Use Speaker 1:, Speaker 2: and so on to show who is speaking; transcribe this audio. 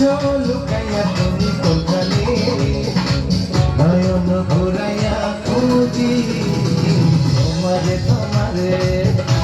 Speaker 1: লুকাইয়া তুমি কোথালে? নয়ন ঘুরাইয়া খুঁজি। তোমারে তোমারে